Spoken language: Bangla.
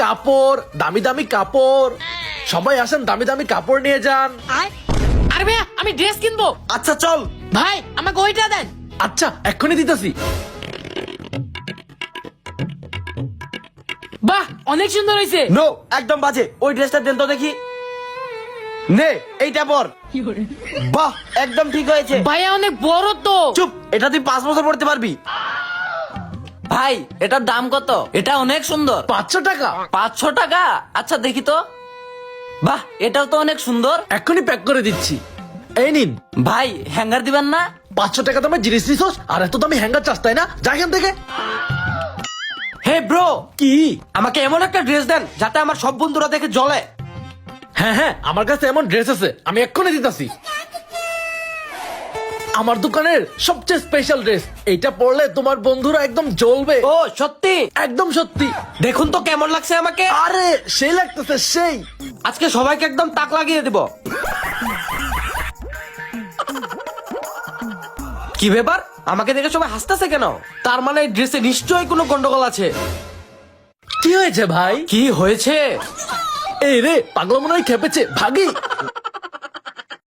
কাপড় দামি দামি কাপড়। সবাই আসেন দামি দামি কাপড় নিয়ে যান। আরে ভাইয়া আমি ড্রেস কিনবো। আচ্ছা চল। ভাই আমাকে ওইটা দেন। আচ্ছা এক্ষুনি দিতেছি। বাহ অনেক সুন্দর হয়েছে নো একদম বাজে। ওই ড্রেসটা দেন তো দেখি। নে এইটা পর। বাহ একদম ঠিক হয়েছে। ভাইয়া অনেক বড় তো। চুপ এটা তুই পাঁচ বছর পড়তে পারবি। ভাই এটার দাম কত? এটা অনেক সুন্দর। পাঁচশো টাকা? পাঁচশো টাকা? আচ্ছা দেখি তো। বাহ এটাও তো অনেক সুন্দর। এক্ষুনি প্যাক করে দিচ্ছি। এই নিন। ভাই হ্যাঙ্গার দিবেন না? পাঁচশো টাকা দামের জিনিস নিছোস? আর এত দামি হ্যাঙ্গার চাস তাই না? যা এখান থেকে। Hey bro! কি? আমাকে এমন একটা ড্রেস দেন যাতে আমার সব বন্ধুরা দেখে জ্বলে। হ্যাঁ হ্যাঁ আমার কাছে এমন ড্রেস আছে। আমি এক্ষুনি দিতেছি। আমার দোকানের সবচেয়ে স্পেশাল ড্রেস এইটা পরলে তোমার বন্ধুরা একদম জ্বলবে। ও সত্যি? একদম সত্যি। দেখুন তো কেমন লাগছে আমাকে। আরে সেই লাগতেছে সেই। আজকে সবাইকে একদম তাক লাগিয়ে দেব। কি ব্যাপার? আমাকে দেখে সবাই হাসতেছে কেন? তার মানে এই ড্রেসে নিশ্চয়ই কোনো গন্ডগোল আছে। কি হয়েছে ভাই? কি হয়েছে? এই রে পাগলা মনে হয় খেপেছে। ভাগি!